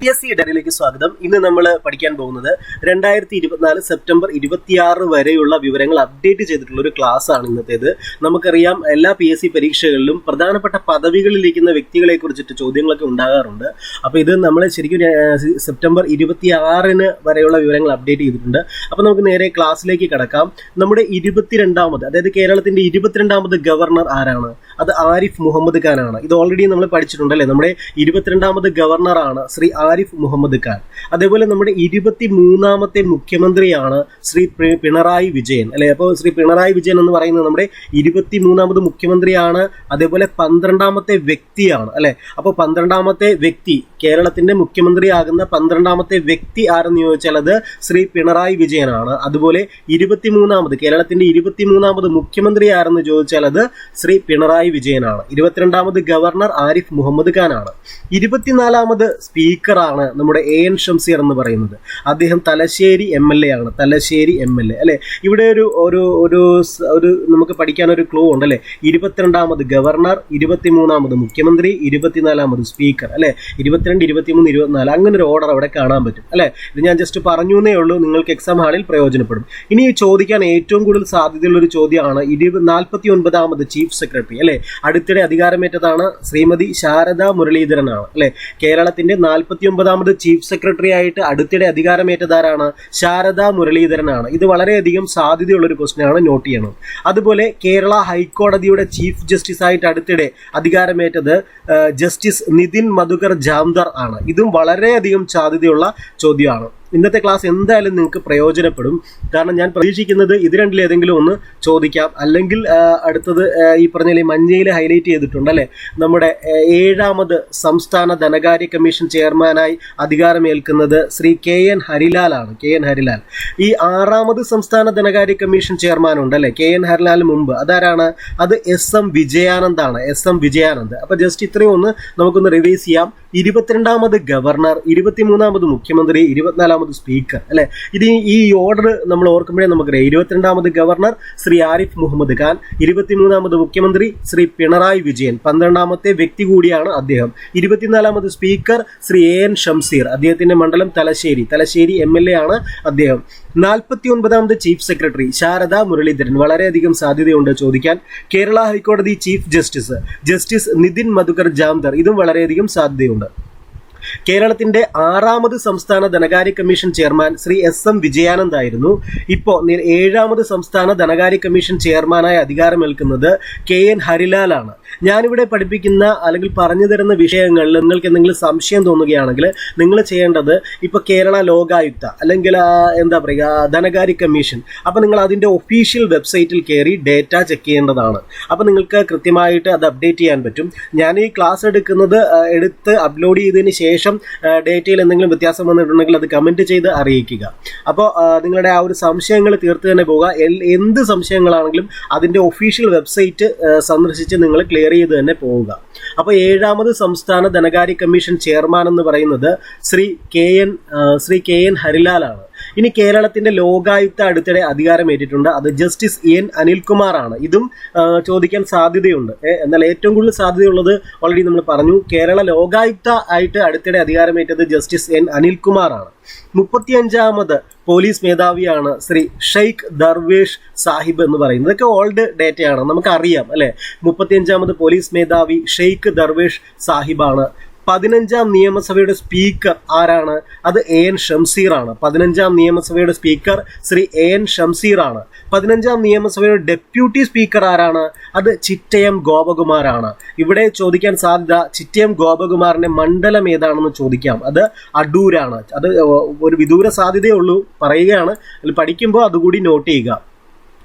P S C ഇടയിലേക്ക് സ്വാഗതം. ഇന്ന് നമ്മൾ പഠിക്കാൻ പോകുന്നത് രണ്ടായിരത്തി ഇരുപത്തിനാല് സെപ്റ്റംബർ ഇരുപത്തിയാറ് വരെയുള്ള വിവരങ്ങൾ അപ്ഡേറ്റ് ചെയ്തിട്ടുള്ള ഒരു ക്ലാസ് ആണ് ഇന്നത്തേത്. നമുക്കറിയാം എല്ലാ പി എസ് സി പരീക്ഷകളിലും പ്രധാനപ്പെട്ട പദവികളിലിരിക്കുന്ന വ്യക്തികളെ കുറിച്ചിട്ട് ചോദ്യങ്ങളൊക്കെ ഉണ്ടാകാറുണ്ട്. അപ്പോൾ ഇത് നമ്മൾ ശരിക്കും സെപ്റ്റംബർ ഇരുപത്തിയാറിന് വരെയുള്ള വിവരങ്ങൾ അപ്ഡേറ്റ് ചെയ്തിട്ടുണ്ട്. അപ്പോൾ നമുക്ക് നേരെ ക്ലാസ്സിലേക്ക് കടക്കാം. നമ്മുടെ ഇരുപത്തിരണ്ടാമത് അതായത് കേരളത്തിന്റെ ഇരുപത്തിരണ്ടാമത് ഗവർണർ ആരാണ്? അത് ആരിഫ് മുഹമ്മദ് ഖാൻ ആണ് ഇത് ഓൾറെഡി നമ്മൾ പഠിച്ചിട്ടുണ്ട് അല്ലേ നമ്മുടെ ഇരുപത്തിരണ്ടാമത് ഗവർണറാണ് ശ്രീ ആരിഫ് മുഹമ്മദ് ഖാൻ. അതേപോലെ നമ്മുടെ ഇരുപത്തി മൂന്നാമത്തെ മുഖ്യമന്ത്രിയാണ് ശ്രീ പിണറായി വിജയൻ. അല്ലെ? അപ്പോൾ ശ്രീ പിണറായി വിജയൻ എന്ന് പറയുന്നത് നമ്മുടെ ഇരുപത്തി മൂന്നാമത് മുഖ്യമന്ത്രിയാണ്. അതേപോലെ പന്ത്രണ്ടാമത്തെ വ്യക്തിയാണ്. അല്ലെ? അപ്പോൾ പന്ത്രണ്ടാമത്തെ വ്യക്തി കേരളത്തിന്റെ മുഖ്യമന്ത്രിയാകുന്ന പന്ത്രണ്ടാമത്തെ വ്യക്തി ആരെന്ന് ചോദിച്ചാൽ അത് ശ്രീ പിണറായി വിജയനാണ്. അതുപോലെ ഇരുപത്തിമൂന്നാമത് കേരളത്തിന്റെ ഇരുപത്തിമൂന്നാമത് മുഖ്യമന്ത്രി ആരെന്ന് ചോദിച്ചാൽ അത് ശ്രീ പിണറായി വിജയനാണ്. ഇരുപത്തിരണ്ടാമത് ഗവർണർ ആരിഫ് മുഹമ്മദ് ഖാനാണ്. ഇരുപത്തിനാലാമത് സ്പീക്കറാണ് നമ്മുടെ എ എൻ ഷംസീർ എന്ന് പറയുന്നത്. അദ്ദേഹം തലശ്ശേരി എം എൽ എ ആണ്. Thalassery M L A. അല്ലെ? ഇവിടെ ഒരു ഒരു ഒരു ഒരു നമുക്ക് പഠിക്കാൻ ഒരു ക്ലൂ ഉണ്ട് അല്ലെ ഇരുപത്തിരണ്ടാമത് ഗവർണർ ഇരുപത്തിമൂന്നാമത് മുഖ്യമന്ത്രി ഇരുപത്തിനാലാമത് സ്പീക്കർ. അല്ലെ? ഇരുപത്തിരണ്ട് ഇരുപത്തിമൂന്ന് ഇരുപത്തിനാല് അങ്ങനെ ഒരു ഓർഡർ അവിടെ കാണാൻ പറ്റും. അല്ലെ? ഇത് ഞാൻ ജസ്റ്റ് പറഞ്ഞു എന്നേ ഉള്ളൂ. നിങ്ങൾക്ക് എക്സാം ഹാളിൽ പ്രയോജനപ്പെടും. ഇനി ചോദിക്കാൻ ഏറ്റവും കൂടുതൽ സാധ്യതയുള്ള ഒരു ചോദ്യമാണ് ഇരുപത് നാൽപ്പത്തി ഒൻപതാമത് ചീഫ് സെക്രട്ടറി. അല്ലെ? അടുത്തിടെ അധികാരമേറ്റതാണ് ശ്രീമതി ശാരദ മുരളീധരനാണ് അല്ലെ? കേരളത്തിന്റെ നാൽപ്പത്തി ഒമ്പതാമത് ചീഫ് സെക്രട്ടറി ആയിട്ട് അടുത്തിടെ അധികാരമേറ്റതാരാണ് ശാരദ മുരളീധരനാണ്. ഇത് വളരെയധികം സാധ്യതയുള്ളൊരു ക്വസ്റ്റ്യൻ ആണ് നോട്ട് ചെയ്യണം. അതുപോലെ കേരള ഹൈക്കോടതിയുടെ ചീഫ് ജസ്റ്റിസ് ആയിട്ട് അടുത്തിടെ അധികാരമേറ്റത് ജസ്റ്റിസ് നിതിൻ മധുകർ ജാംദർ ആണ്. ഇതും വളരെയധികം സാധ്യതയുള്ള ചോദ്യമാണ്. ഇന്നത്തെ ക്ലാസ് എന്തായാലും നിങ്ങൾക്ക് പ്രയോജനപ്പെടും. കാരണം ഞാൻ പ്രതീക്ഷിക്കുന്നത് ഇത് രണ്ടിലേതെങ്കിലും ഒന്ന് ചോദിക്കാം. അല്ലെങ്കിൽ അടുത്തത് ഈ പറഞ്ഞ മഞ്ഞയിൽ ഹൈലൈറ്റ് ചെയ്തിട്ടുണ്ട് അല്ലേ? നമ്മുടെ ഏഴാമത് സംസ്ഥാന ധനകാര്യ കമ്മീഷൻ ചെയർമാനായി അധികാരമേൽക്കുന്നത് ശ്രീ കെ എൻ ഹരിലാൽ ആണ്. K N Harilal. ഈ ആറാമത് സംസ്ഥാന ധനകാര്യ കമ്മീഷൻ ചെയർമാൻ ഉണ്ട് അല്ലേ? കെ എൻ ഹരിലാൽ മുമ്പ്. അതാരാണ്? അത് S M വിജയാനന്ദാണ്. S M Vijayanand. അപ്പൊ ജസ്റ്റ് ഇത്രയും ഒന്ന് നമുക്കൊന്ന് റിവൈസ് ചെയ്യാം. ഇരുപത്തിരണ്ടാമത് ഗവർണർ ഇരുപത്തിമൂന്നാമത് മുഖ്യമന്ത്രി ഇരുപത്തിനാലാമത് സ്പീക്കർ അല്ലെ? ഇത് ഈ- ഓർഡർ നമ്മൾ ഓർക്കുമ്പോഴേ നമുക്കറിയാം ഇരുപത്തിരണ്ടാമത് ഗവർണർ ശ്രീ ആരിഫ് മുഹമ്മദ് ഖാൻ ഇരുപത്തിമൂന്നാമത് മുഖ്യമന്ത്രി ശ്രീ പിണറായി വിജയൻ പന്ത്രണ്ടാമത്തെ വ്യക്തി കൂടിയാണ് അദ്ദേഹം. ഇരുപത്തിനാലാമത് speaker Shri A N Shamseer അദ്ദേഹത്തിന്റെ മണ്ഡലം Thalassery Thalassery M L A ആണ് അദ്ദേഹം. നാൽപ്പത്തി ഒൻപതാമത് ചീഫ് സെക്രട്ടറി ശാരദ മുരളീധരൻ വളരെയധികം സാധ്യതയുണ്ട് ചോദിക്കാൻ കേരള ഹൈക്കോടതി chief justice justice Nitin Madhukar Jamdar ഇതും വളരെയധികം സാധ്യതയുണ്ട്. കേരളത്തിന്റെ ആറാമത് സംസ്ഥാന ധനകാര്യ commission chairman Shri S M Vijayanand ആയിരുന്നു. ഇപ്പോൾ ഏഴാമത് സംസ്ഥാന ധനകാര്യ കമ്മീഷൻ ചെയർമാനായി അധികാരമേൽക്കുന്നത് കെ എൻ ഹരിലാലാണ്. ഞാനിവിടെ പഠിപ്പിക്കുന്ന അല്ലെങ്കിൽ പറഞ്ഞു തരുന്ന വിഷയങ്ങളിൽ നിങ്ങൾക്ക് എന്തെങ്കിലും സംശയം തോന്നുകയാണെങ്കിൽ നിങ്ങൾ ചെയ്യേണ്ടത് ഇപ്പൊ കേരള ലോകായുക്ത അല്ലെങ്കിൽ എന്താ പറയുക ധനകാര്യ കമ്മീഷൻ. അപ്പൊ നിങ്ങൾ അതിന്റെ ഒഫീഷ്യൽ വെബ്സൈറ്റിൽ കയറി ഡേറ്റ ചെക്ക് ചെയ്യേണ്ടതാണ്. അപ്പൊ നിങ്ങൾക്ക് കൃത്യമായിട്ട് അത് അപ്ഡേറ്റ് ചെയ്യാൻ പറ്റും. ഞാൻ ഈ ക്ലാസ് എടുക്കുന്നത് എടുത്ത് അപ്ലോഡ് ചെയ്തതിന് ശേഷം ഡേറ്റയിൽ എന്തെങ്കിലും വ്യത്യാസം വന്നിട്ടുണ്ടെങ്കിൽ അത് കമന്റ് ചെയ്ത് അറിയിക്കുക. അപ്പോൾ നിങ്ങളുടെ ആ ഒരു സംശയങ്ങൾ തീർത്ത് തന്നെ പോവുക. എന്ത് സംശയങ്ങളാണെങ്കിലും അതിന്റെ ഒഫീഷ്യൽ വെബ്സൈറ്റ് സന്ദർശിച്ച് നിങ്ങൾ ക്ലിയർ ചെയ്ത് തന്നെ പോവുക. അപ്പോൾ ഏഴാമത് സംസ്ഥാന ധനകാര്യ കമ്മീഷൻ ചെയർമാൻ എന്ന് പറയുന്നത് Shri K N Shri K N ഹരിലാലാണ്. ഇനി കേരളത്തിന്റെ ലോകായുക്ത അടുത്തിടെ അധികാരമേറ്റിട്ടുണ്ട് അത് ജസ്റ്റിസ് എൻ അനിൽകുമാറാണ്. ഇതും ആ, ചോദിക്കാൻ സാധ്യതയുണ്ട്. എന്നാൽ ഏറ്റവും കൂടുതൽ സാധ്യതയുള്ളത് ഓൾറെഡി നമ്മൾ പറഞ്ഞു. കേരള ലോകായുക്ത ആയിട്ട് അടുത്തിടെ അധികാരമേറ്റത് ജസ്റ്റിസ് എൻ അനിൽകുമാർ അനിൽകുമാറാണ്. മുപ്പത്തിയഞ്ചാമത് പോലീസ് മേധാവിയാണ് ശ്രീ ഷെയ്ഖ് ദർവേഷ് സാഹിബ് എന്ന് പറയുന്നത്. ഇതൊക്കെ ഓൾഡ് ഡേറ്റയാണ്. നമുക്കറിയാം അല്ലെ? മുപ്പത്തിയഞ്ചാമത് പോലീസ് മേധാവി ഷെയ്ഖ് ദർവേഷ് സാഹിബാണ് പതിനഞ്ചാം നിയമസഭയുടെ സ്പീക്കർ ആരാണ്? അത് എ എൻ ഷംസീർ ആണ് പതിനഞ്ചാം നിയമസഭയുടെ speaker Shri A N Shamseer ആണ് പതിനഞ്ചാം നിയമസഭയുടെ ഡെപ്യൂട്ടി സ്പീക്കർ ആരാണ്? അത് ചിറ്റയം ഗോപകുമാറാണ് ഇവിടെ ചോദിക്കാൻ സാധ്യത ചിറ്റയം ഗോപകുമാറിന്റെ മണ്ഡലം ഏതാണെന്ന് ചോദിക്കാം. അത് അടൂരാണ്. അത് ഒരു വിദൂര സാധ്യതയേ ഉള്ളൂ പറയുകയാണ്. അതിൽ പഠിക്കുമ്പോൾ അതുകൂടി നോട്ട് ചെയ്യുക.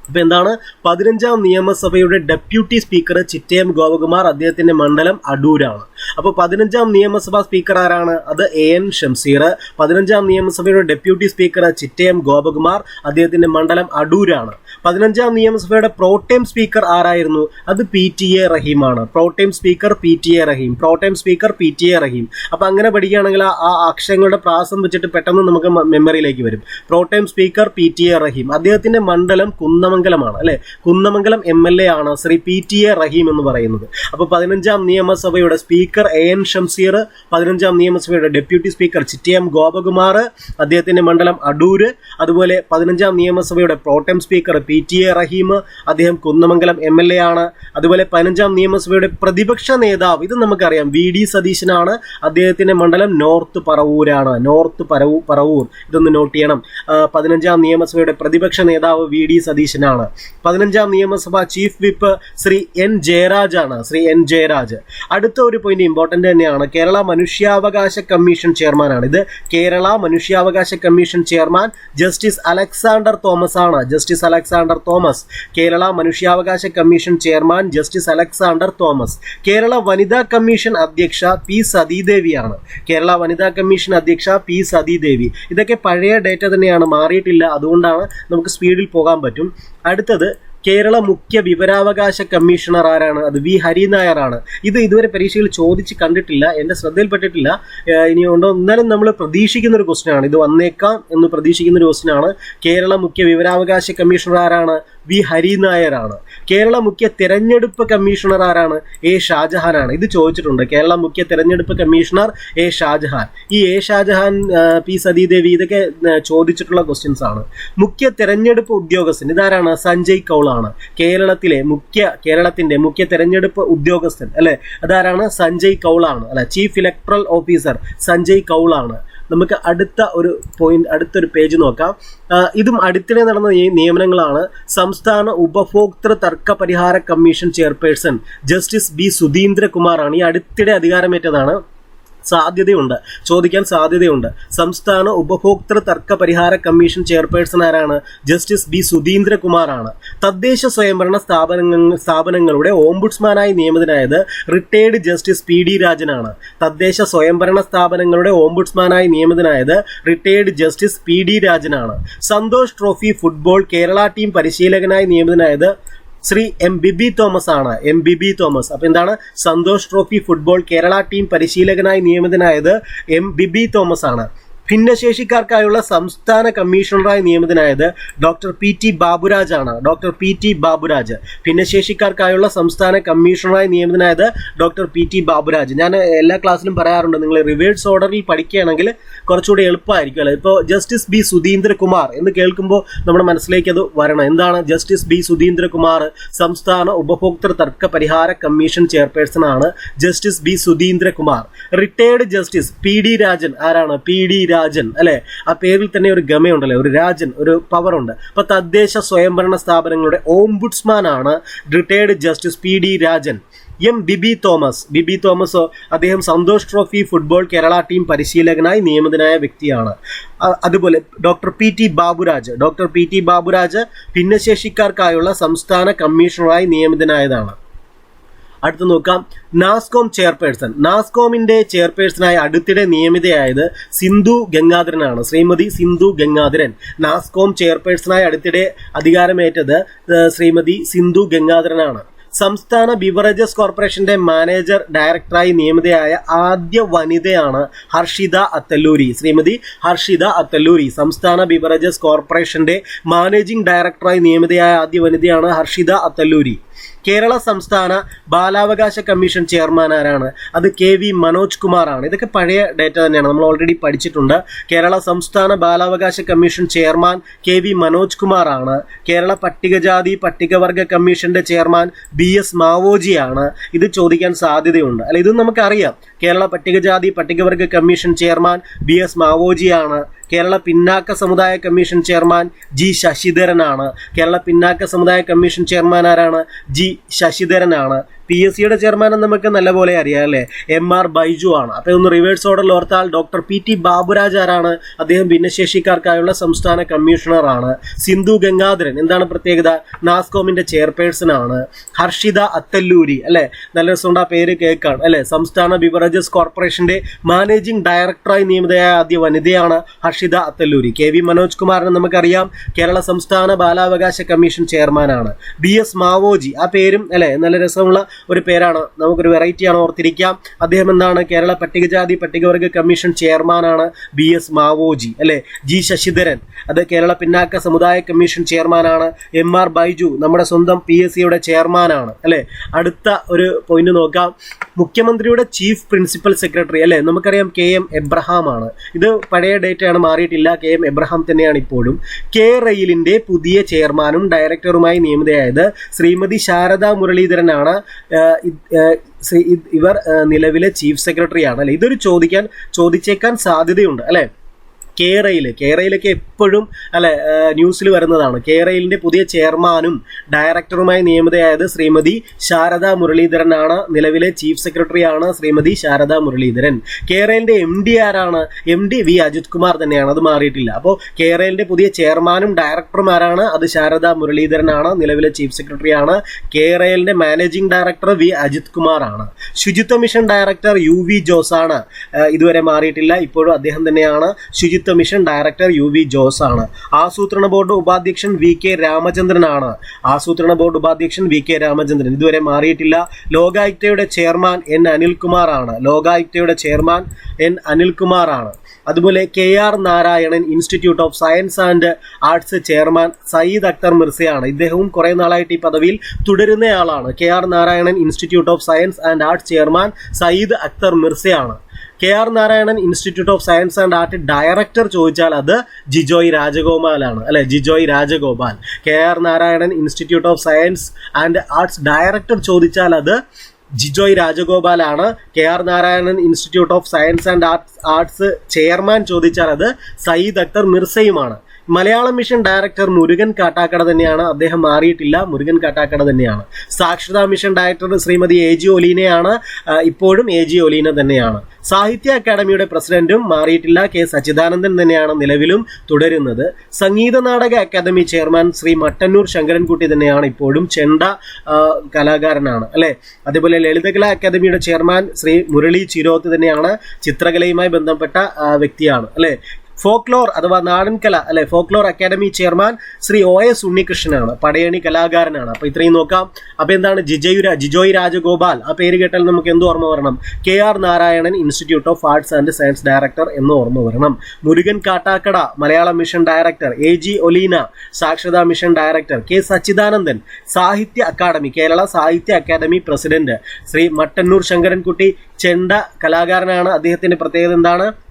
അപ്പോൾ എന്താണ്? പതിനഞ്ചാം നിയമസഭയുടെ ഡെപ്യൂട്ടി സ്പീക്കർ ചിറ്റയം ഗോപകുമാർ അദ്ദേഹത്തിന്റെ മണ്ഡലം അടൂരാണ്. അപ്പോൾ പതിനഞ്ചാം നിയമസഭാ സ്പീക്കർ ആരാണ്? അത് എ എൻ ഷംസീർ. പതിനഞ്ചാം നിയമസഭയുടെ ഡെപ്യൂട്ടി സ്പീക്കർ ചിറ്റയം ഗോപകുമാർ. അദ്ദേഹത്തിന്റെ മണ്ഡലം അടൂരാണ്. പതിനഞ്ചാം നിയമസഭയുടെ പ്രോട്ടേം സ്പീക്കർ ആരായിരുന്നു? അത് P T A റഹീമാണ്. Protem speaker P T A Rahim. Protem speaker P T A Rahim. അപ്പൊ അങ്ങനെ പഠിക്കുകയാണെങ്കിൽ ആ- അക്ഷരങ്ങളുടെ പ്രാസം വെച്ചിട്ട് പെട്ടെന്ന് നമുക്ക് മെമ്മറിയിലേക്ക് വരും. Protem speaker P T A Rahim. അദ്ദേഹത്തിന്റെ മണ്ഡലം കുന്നമംഗലമാണ് അല്ലെ? കുന്നമംഗലം എം എൽ എ ആണ് Shri P T A Rahim എന്ന് പറയുന്നത്. അപ്പൊ പതിനഞ്ചാം നിയമസഭയുടെ speaker speaker A N Shamseer പതിനഞ്ചാം നിയമസഭയുടെ ഡെപ്യൂട്ടി സ്പീക്കർ ചിറ്റയം ഗോപകുമാർ അദ്ദേഹത്തിന്റെ മണ്ഡലം അടൂര് അതുപോലെ പതിനഞ്ചാം നിയമസഭയുടെ protem speaker P T A Rahim അദ്ദേഹം കുന്നമംഗലം എം എൽ എ ആണ്. അതുപോലെ പതിനഞ്ചാം നിയമസഭയുടെ പ്രതിപക്ഷ നേതാവ് ഇത് നമുക്കറിയാം വി ഡി സതീശനാണ്. അദ്ദേഹത്തിന്റെ മണ്ഡലം നോർത്ത് പറവൂരാണ് നോർത്ത് പറവൂ പറവൂർ. ഇതൊന്ന് നോട്ട് ചെയ്യണം. പതിനഞ്ചാം നിയമസഭയുടെ പ്രതിപക്ഷ നേതാവ് വി ഡി സതീശനാണ്. പതിനഞ്ചാം നിയമസഭ chief whip Shri N ജയരാജാണ് Shri N Jayaraj. അടുത്ത ഒരു പോയിന്റ് ഇമ്പോർട്ടന്റ് തന്നെയാണ്. കേരള മനുഷ്യാവകാശ കമ്മീഷൻ ചെയർമാനാണ്. ഇത് കേരള മനുഷ്യാവകാശ commission chairman justice Alexander Thomas ആണ്. Justice Alexander Thomas. കേരള മനുഷ്യാവകാശ commission chairman justice Alexander Thomas. Kerala വനിതാ കമ്മീഷൻ അധ്യക്ഷ പി സതീദേവിയാണ്. കേരള വനിതാ കമ്മീഷൻ അധ്യക്ഷ പി സതീദേവി. ഇതൊക്കെ പഴയ ഡേറ്റ തന്നെയാണ്. മാറിയിട്ടില്ല. അതുകൊണ്ടാണ് നമുക്ക് സ്പീഡിൽ പോകാൻ പറ്റും. അടുത്തത് കേരള മുഖ്യ വിവരാവകാശ കമ്മീഷണർ ആരാണ്? അത് വി. ഹരിനായർ ആണ്. ഇത് ഇതുവരെ പരീക്ഷയിൽ ചോദിച്ച് കണ്ടിട്ടില്ല. എന്റെ ശ്രദ്ധയിൽപ്പെട്ടിട്ടില്ല. ഇനി ഉണ്ടോ എന്നാലും നമ്മൾ പ്രതീക്ഷിക്കുന്ന ഒരു ക്വസ്റ്റ്യൻ ആണ്. ഇത് വന്നേക്കാം എന്ന് പ്രതീക്ഷിക്കുന്ന ഒരു ക്വസ്റ്റ്യൻ ആണ്. കേരള മുഖ്യ വിവരാവകാശ കമ്മീഷണർ ആരാണ്? വി. ഹരിനായർ ആണ്. കേരള മുഖ്യ തെരഞ്ഞെടുപ്പ് കമ്മീഷണർ ആരാണ്? എ ഷാജഹാനാണ്. ഇത് ചോദിച്ചിട്ടുണ്ട്. കേരള മുഖ്യ തെരഞ്ഞെടുപ്പ് കമ്മീഷണർ എ ഷാജഹാൻ. ഈ എ ഷാജഹാൻ പി സതീദേവി ഇതൊക്കെ ചോദിച്ചിട്ടുള്ള ക്വസ്റ്റ്യൻസ് ആണ്. മുഖ്യ തെരഞ്ഞെടുപ്പ് ഉദ്യോഗസ്ഥൻ ഇതാരാണ്? സഞ്ജയ് കൗളാണ്. കേരളത്തിലെ മുഖ്യ കേരളത്തിന്റെ മുഖ്യ തെരഞ്ഞെടുപ്പ് ഉദ്യോഗസ്ഥൻ അല്ലെ? അതാരാണ്? സഞ്ജയ് കൗളാണ്. അല്ലെ ചീഫ് ഇലക്ട്രൽ ഓഫീസർ സഞ്ജയ് കൗളാണ്. നമുക്ക് അടുത്ത ഒരു പോയിന്റ് അടുത്തൊരു പേജ് നോക്കാം. ഇതും അടുത്തിടെ നടന്ന ഈ നിയമനങ്ങളാണ്. സംസ്ഥാന ഉപഭോക്തൃ തർക്ക പരിഹാര കമ്മീഷൻ ചെയർപേഴ്സൺ ജസ്റ്റിസ് ബി സുധീന്ദ്രകുമാറാണ് ഈ അടുത്തിടെ അധികാരമേറ്റതാണ്. സാധ്യതയുണ്ട്. ചോദിക്കാൻ സാധ്യതയുണ്ട്. സംസ്ഥാന ഉപഭോക്തൃ തർക്ക പരിഹാര കമ്മീഷൻ ചെയർപേഴ്സൺ ആരാണ്? ജസ്റ്റിസ് ബി സുധീന്ദ്രകുമാറാണ്. തദ്ദേശ സ്വയംഭരണ സ്ഥാപനങ്ങൾ സ്ഥാപനങ്ങളുടെ ഓംബുഡ്സ്മാനായി നിയമിതനായത് റിട്ടയേർഡ് ജസ്റ്റിസ് പി ഡി രാജനാണ്. തദ്ദേശ സ്വയംഭരണ സ്ഥാപനങ്ങളുടെ ഓംബുഡ്സ്മാനായി നിയമിതനായത് retired justice P D രാജനാണ്. Santosh trophy football Kerala team പരിശീലകനായി നിയമിതനായത് ശ്രീ എം ബിബി തോമസ് ആണ്. എം ബിബി തോമസ്. അപ്പൊ എന്താണ്? Santosh trophy football Kerala team പരിശീലകനായി നിയമിതനായത് എം ബിബി തോമസ് ആണ്. ഭിന്നശേഷിക്കാർക്കായുള്ള സംസ്ഥാന കമ്മീഷണറായി നിയമിതനായത് ഡോക്ടർ പി ടി ബാബുരാജാണ്. Doctor P T Baburaj. ഭിന്നശേഷിക്കാർക്കായുള്ള സംസ്ഥാന കമ്മീഷണറായി നിയമിതനായത് ഡോക്ടർ പി ടി ബാബുരാജ്. ഞാൻ എല്ലാ ക്ലാസ്സിലും പറയാറുണ്ട് നിങ്ങൾ റിവേഴ്സ് ഓർഡറിൽ പഠിക്കുകയാണെങ്കിൽ കുറച്ചുകൂടി എളുപ്പമായിരിക്കും അല്ലേ? ഇപ്പോൾ ജസ്റ്റിസ് ബി സുധീന്ദ്രകുമാർ എന്ന് കേൾക്കുമ്പോൾ നമ്മുടെ മനസ്സിലേക്ക് അത് വരണം. എന്താണ് ജസ്റ്റിസ് ബി സുധീന്ദ്രകുമാർ? സംസ്ഥാന ഉപഭോക്തൃ തർക്ക പരിഹാര കമ്മീഷൻ ചെയർപേഴ്സൺ ആണ് justice B Sudheendrakumar. Retired justice P D Rajan ആരാണ്? പി ഡി രാജൻ അല്ലെ? ആ പേരിൽ തന്നെ ഒരു ഗമയുണ്ടല്ലേ? ഒരു രാജൻ ഒരു പവറുണ്ട് അപ്പൊ തദ്ദേശ സ്വയംഭരണ സ്ഥാപനങ്ങളുടെ ഓംബുഡ്സ്മാൻ ആണ് retired justice P D Rajan M Biby Thomas Biby Thomas അദ്ദേഹം Santosh trophy football Kerala team പരിശീലകനായി നിയമിതനായ വ്യക്തിയാണ്. അതുപോലെ doctor P T Baburaj. Doctor P T Baburaj ഭിന്നശേഷിക്കാർക്കായുള്ള സംസ്ഥാന കമ്മീഷണറായി നിയമിതനായതാണ് അടുത്ത് നോക്കാം. നാസ്കോം ചെയർപേഴ്സൺ. നാസ്കോമിന്റെ ചെയർപേഴ്സണായി അടുത്തിടെ നിയമിതയായത് സിന്ധു ഗംഗാധരനാണ്. ശ്രീമതി സിന്ധു ഗംഗാധരൻ. നാസ്കോം ചെയർപേഴ്സണായി അടുത്തിടെ അധികാരമേറ്റത് ശ്രീമതി സിന്ധു ഗംഗാധരനാണ്. സംസ്ഥാന ബിവറേജസ് കോർപ്പറേഷന്റെ മാനേജർ ഡയറക്ടറായി നിയമിതയായ ആദ്യ വനിതയാണ് ഹർഷിത അത്തല്ലൂരി. ശ്രീമതി ഹർഷിത അത്തല്ലൂരി സംസ്ഥാന ബിവറേജസ് കോർപ്പറേഷന്റെ മാനേജിംഗ് ഡയറക്ടറായി നിയമിതയായ ആദ്യ വനിതയാണ് ഹർഷിത അത്തല്ലൂരി. കേരള സംസ്ഥാന ബാലാവകാശ കമ്മീഷൻ ചെയർമാൻ ആരാണ്? അത് കെ വി മനോജ് കുമാർ ആണ് ഇതൊക്കെ പഴയ ഡേറ്റ തന്നെയാണ്. നമ്മൾ ഓൾറെഡി പഠിച്ചിട്ടുണ്ട്. കേരള സംസ്ഥാന ബാലാവകാശ commission chairman K V Manoj Kumar ആണ് കേരള പട്ടികജാതി പട്ടികവർഗ കമ്മീഷന്റെ ചെയർമാൻ ബി എസ് മാവോജിയാണ്. ഇത് ചോദിക്കാൻ സാധ്യതയുണ്ട്. അല്ല ഇതും നമുക്കറിയാം. കേരള പട്ടികജാതി പട്ടികവർഗ കമ്മീഷൻ ചെയർമാൻ ബി എസ് മാവോജിയാണ്. കേരള പിന്നാക്ക സമുദായ കമ്മീഷൻ ചെയർമാൻ ജി ശശിധരനാണ്. കേരള പിന്നാക്ക സമുദായ കമ്മീഷൻ ചെയർമാൻ ആരാണ്? ജി ശശിധരനാണ്. പി എസ് സിയുടെ ചെയർമാൻ നമുക്ക് നല്ലപോലെ അറിയാം അല്ലേ? എം ആർ ബൈജു ആണ്. അപ്പോൾ ഒന്ന് റിവേഴ്സ് ഓർഡറിൽ ഓർത്താൽ ഡോക്ടർ പി ടി ബാബുരാജ് ആരാണ്? അദ്ദേഹം ഭിന്നശേഷിക്കാർക്കായുള്ള സംസ്ഥാന കമ്മീഷണർ ആണ്. സിന്ധു ഗംഗാധരൻ എന്താണ് പ്രത്യേകത? നാസ്കോമിന്റെ ചെയർപേഴ്സൺ ആണ്. ഹർഷിത അത്തല്ലൂരി അല്ലെ? നല്ല രസമുണ്ട് ആ പേര് കേൾക്കാണ് അല്ലെ? സംസ്ഥാന ബിവറേജസ് കോർപ്പറേഷന്റെ മാനേജിംഗ് ഡയറക്ടറായി നിയമിതയായ ആദ്യ വനിതയാണ് ഹർഷിത അത്തല്ലൂരി. കെ വി മനോജ് കുമാറിനെ നമുക്കറിയാം. കേരള സംസ്ഥാന ബാലാവകാശ കമ്മീഷൻ ചെയർമാനാണ്. ബി എസ് മാവോജി ആ പേരും അല്ലെ? നല്ല രസമുള്ള ഒരു പേരാണ്. നമുക്കൊരു വെറൈറ്റിയാണ് ഓർത്തിരിക്കാം. അദ്ദേഹം എന്താണ്? കേരള പട്ടികജാതി പട്ടികവർഗ കമ്മീഷൻ ചെയർമാനാണ് ബി എസ് മാവോജി അല്ലെ? ജി ശശിധരൻ. അത് കേരള പിന്നാക്ക സമുദായ കമ്മീഷൻ ചെയർമാനാണ് എം ആർ ബൈജു നമ്മുടെ സ്വന്തം പി എസ് സിയുടെ ചെയർമാനാണ് അല്ലെ? അടുത്ത ഒരു പോയിന്റ് നോക്കാം. മുഖ്യമന്ത്രിയുടെ ചീഫ് പ്രിൻസിപ്പൽ സെക്രട്ടറി അല്ലെ? നമുക്കറിയാം കെ എം എബ്രഹാം ആണ്. ഇത് പഴയ ഡേറ്റയാണ് മാറിയിട്ടില്ല. കെ എം എബ്രഹാം തന്നെയാണ് ഇപ്പോഴും. കെ റെയിലിന്റെ പുതിയ ചെയർമാനും ഡയറക്ടറുമായി നിയമിതയായത് ശ്രീമതി ശാരദ മുരളീധരനാണ്. ഇവർ നിലവിലെ ചീഫ് സെക്രട്ടറിയാണ് അല്ലെ? ഇതൊരു ചോദിക്കാൻ ചോദിച്ചേക്കാൻ സാധ്യതയുണ്ട് അല്ലെ? കേരയിൽ കേരയിലൊക്കെ എപ്പോഴും അല്ലെ ന്യൂസിൽ വരുന്നതാണ്. കേരയിലിന്റെ പുതിയ ചെയർമാനും ഡയറക്ടറുമായി നിയമിതയായത് ശ്രീമതി ശാരദ മുരളീധരനാണ്. നിലവിലെ ചീഫ് സെക്രട്ടറിയാണ് ശ്രീമതി ശാരദ മുരളീധരൻ. കേരളിന്റെ എം ഡി ആരാണ്? M D V Ajith Kumar തന്നെയാണ്. അത് മാറിയിട്ടില്ല. അപ്പോൾ കേരളിന്റെ പുതിയ ചെയർമാനും ഡയറക്ടറുമാരാണ്. അത് ശാരദ മുരളീധരനാണ്. നിലവിലെ ചീഫ് സെക്രട്ടറിയാണ്. കേരളിന്റെ managing director V Ajith Kumar ആണ് Suchitwa mission director U V ജോസാണ്. ഇതുവരെ മാറിയിട്ടില്ല. ഇപ്പോഴും അദ്ദേഹം തന്നെയാണ് Suchitwa mission director U V Jose ആണ്. ആസൂത്രണ ബോർഡ് ഉപാധ്യക്ഷൻ വി കെ രാമചന്ദ്രനാണ്. ആസൂത്രണ ബോർഡ് ഉപാധ്യക്ഷൻ വി കെ രാമചന്ദ്രൻ. ഇതുവരെ മാറിയിട്ടില്ല. ലോകായുക്തയുടെ ചെയർമാൻ എൻ അനിൽകുമാർ ആണ്. ലോകായുക്തയുടെ ചെയർമാൻ എൻ അനിൽകുമാർ ആണ്. അതുപോലെ K R Narayanan institute of science and arts chairman Syed Akhtar മിർസയാണ് ഇദ്ദേഹവും കുറെ നാളായിട്ട് ഈ പദവിയിൽ തുടരുന്നയാളാണ് K R Narayanan institute of science and arts chairman Syed Akhtar മിർസയാണ് K R Narayanan institute of science and art director ചോദിച്ചാൽ അത് ജിജോയ് രാജഗോപാലാണ് അല്ലെ? Jijoy Rajagopal. K R Narayanan institute of science and arts director ചോദിച്ചാൽ അത് Jijoy രാജഗോപാലാണ്. K R Narayanan institute of science and arts arts chairman ചോദിച്ചാൽ അത് സയ്യിദ് അക്തർ മിർസയുമാണ്. Malayalam mission director Murukan Kattakada തന്നെയാണ്. അദ്ദേഹം മാറിയിട്ടില്ല. മുരുകൻ കാട്ടാക്കട തന്നെയാണ്. Saksharatha mission director Shrimati A G ഒലീനയാണ്. ഇപ്പോഴും എ ജി ഒലീന തന്നെയാണ്. സാഹിത്യ അക്കാദമിയുടെ പ്രസിഡന്റും മാറിയിട്ടില്ല. കെ സച്ചിദാനന്ദൻ തന്നെയാണ് നിലവിലും തുടരുന്നത്. സംഗീത നാടക അക്കാദമി ചെയർമാൻ ശ്രീ മട്ടന്നൂർ ശങ്കരൻകുട്ടി തന്നെയാണ് ഇപ്പോഴും ചെണ്ട കലാകാരനാണ്. അല്ലെ? അതേപോലെ ലളിതകലാ അക്കാദമിയുടെ ചെയർമാൻ ശ്രീ മുരളി ചിരോത്ത് തന്നെയാണ് ചിത്രകലയുമായി ബന്ധപ്പെട്ട വ്യക്തിയാണ്. അല്ലെ? ഫോക്ലോർ അഥവാ നാടൻ കല അല്ലെ folklore academy chairman Shri O S ഉണ്ണികൃഷ്ണനാണ്. പടയണി കലാകാരനാണ്. അപ്പൊ ഇത്രയും നോക്കാം. അപ്പൊ എന്താണ് ജിജയുര ജിജോയ് രാജഗോപാൽ? ആ പേര് കേട്ടാൽ നമുക്ക് എന്ത് ഓർമ്മ വരണം? K R Narayanan institute of arts and science director എന്ന് ഓർമ്മ വരണം. Murukan Kattakada Malayalam mission director. A G Oleena Saksharatha mission director. K Sachidanandan Sahitya academy Kerala Sahitya academy president. Shri Mattannur Sankarankutty ചെണ്ട കലാകാരനാണ്. അദ്ദേഹത്തിന്റെ പ്രത്യേകത എന്താണ്?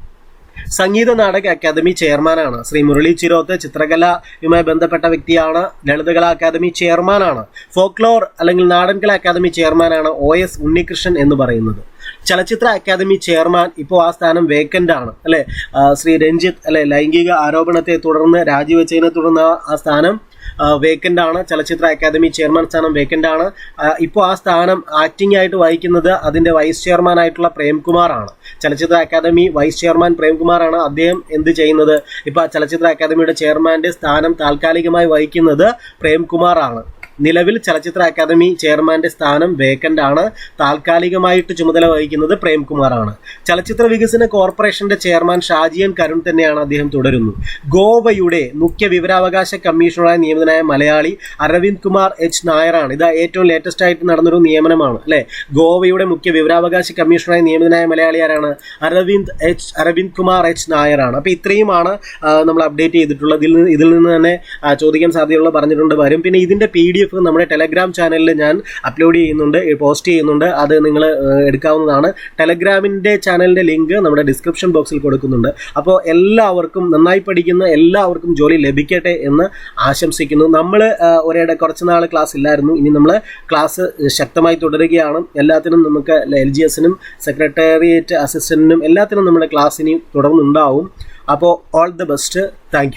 സംഗീത Nataka academy ചെയർമാനാണ്. ശ്രീ മുരളി ചിരോത്ത് ചിത്രകലയുമായി ബന്ധപ്പെട്ട വ്യക്തിയാണ്. ലളിതകലാ അക്കാദമി ചെയർമാനാണ്. ഫോക്ലോർ അല്ലെങ്കിൽ നാടൻകല അക്കാദമി ചെയർമാനാണ് ഒ എസ് ഉണ്ണികൃഷ്ണൻ എന്ന് പറയുന്നത്. ചലച്ചിത്ര അക്കാദമി ചെയർമാൻ ഇപ്പോൾ ആ സ്ഥാനം വേക്കന്റ് ആണ്. അല്ലെ? ശ്രീ രഞ്ജിത്ത് അല്ലെ ലൈംഗിക ആരോപണത്തെ തുടർന്ന് രാജിവെച്ചതിനെ തുടർന്ന് ആ- സ്ഥാനം വേക്കന്റ് ആണ്. ചലച്ചിത്ര അക്കാദമി ചെയർമാൻ സ്ഥാനം വേക്കന്റ് ആണ്. ഇപ്പോൾ ആ സ്ഥാനം ആക്ടിംഗ് ആയിട്ട് വഹിക്കുന്നത് അതിന്റെ വൈസ് ചെയർമാൻ ആയിട്ടുള്ള പ്രേംകുമാർ ആണ്. ചലച്ചിത്ര അക്കാദമി വൈസ് ചെയർമാൻ പ്രേംകുമാറാണ് അദ്ദേഹം എന്ത് ചെയ്യുന്നത്? ഇപ്പൊ ചലച്ചിത്ര അക്കാദമിയുടെ ചെയർമാന്റെ സ്ഥാനം താൽക്കാലികമായി വഹിക്കുന്നത് പ്രേംകുമാർ ആണ്. നിലവിൽ ചലച്ചിത്ര അക്കാദമി ചെയർമാന്റെ സ്ഥാനം വേക്കന്റ് ആണ്. താൽക്കാലികമായിട്ട് ചുമതല വഹിക്കുന്നത് പ്രേംകുമാറാണ്. ചലച്ചിത്ര വികസന കോർപ്പറേഷന്റെ ചെയർമാൻ ഷാജിയൻ കരുൺ തന്നെയാണ് അദ്ദേഹം തുടരുന്നു. ഗോവയുടെ മുഖ്യ വിവരാവകാശ കമ്മീഷണറായി നിയമിതനായ മലയാളി അരവിന്ദ് കുമാർ എച്ച് നായരാണ്. ഇത് ഏറ്റവും ലേറ്റസ്റ്റ് ആയിട്ട് നടന്നൊരു നിയമനമാണ് അല്ലെ? ഗോവയുടെ മുഖ്യ വിവരാവകാശ കമ്മീഷണറായി നിയമിതനായ മലയാളി ആരാണ്? അരവിന്ദ് എച്ച് അരവിന്ദ് കുമാർ എച്ച് നായരാണ്. അപ്പോൾ ഇത്രയുമാണ് നമ്മൾ അപ്ഡേറ്റ് ചെയ്തിട്ടുള്ളത്. ഇതിൽ നിന്ന് ഇതിൽ നിന്ന് തന്നെ ചോദിക്കാൻ സാധ്യതയുള്ള പറഞ്ഞിട്ടുണ്ട് വരും. പിന്നെ ഇതിന്റെ പി ഡി എഫ് നമ്മുടെ ടെലഗ്രാം ചാനലിൽ ഞാൻ അപ്ലോഡ് ചെയ്യുന്നുണ്ട് പോസ്റ്റ് ചെയ്യുന്നുണ്ട്. അത് നിങ്ങൾ എടുക്കാവുന്നതാണ്. ടെലഗ്രാമിന്റെ ചാനലിന്റെ ലിങ്ക് നമ്മുടെ ഡിസ്ക്രിപ്ഷൻ ബോക്സിൽ കൊടുക്കുന്നുണ്ട്. അപ്പോൾ എല്ലാവർക്കും നന്നായി പഠിക്കുന്ന എല്ലാവർക്കും ജോലി ലഭിക്കട്ടെ എന്ന് ആശംസിക്കുന്നു. നമ്മൾ ഒരേടെ കുറച്ച് നാൾ ക്ലാസ് ഇല്ലായിരുന്നു. ഇനി നമ്മൾ ക്ലാസ് ശക്തമായി തുടരുകയാണ്. എല്ലാത്തിനും നമുക്ക് എൽ ജി എസിനും സെക്രട്ടേറിയറ്റ് അസിസ്റ്റന്റിനും എല്ലാത്തിനും നമ്മുടെ ക്ലാസ് ഇനി തുടർന്നുണ്ടാവും. അപ്പോൾ ഓൾ ദ ബെസ്റ്റ് താങ്ക്